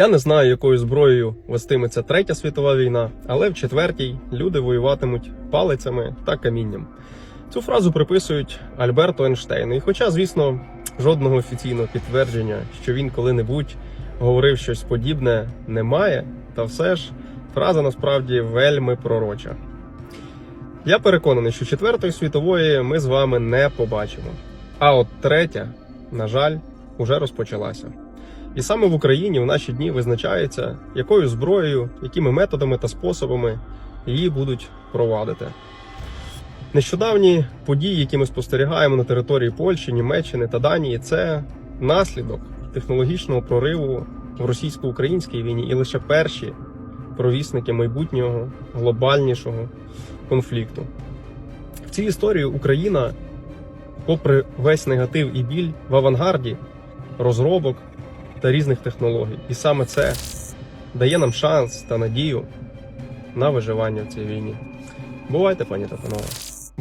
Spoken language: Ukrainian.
Я не знаю, якою зброєю вестиметься третя світова війна, але в четвертій люди воюватимуть палицями та камінням. Цю фразу приписують Альберту Ейнштейну. І хоча, звісно, жодного офіційного підтвердження, що він коли-небудь говорив щось подібне, немає, та все ж фраза насправді вельми пророча. Я переконаний, що четвертої світової ми з вами не побачимо. А от третя, на жаль, уже розпочалася. І саме в Україні в наші дні визначається, якою зброєю, якими методами та способами її будуть провадити. Нещодавні події, які ми спостерігаємо на території Польщі, Німеччини та Данії, це наслідок технологічного прориву в російсько-українській війні і лише перші провісники майбутнього глобальнішого конфлікту. В цій історії Україна, попри весь негатив і біль, в авангарді розробок та різних технологій. І саме це дає нам шанс та надію на виживання в цій війні. Бувайте, пані та панове!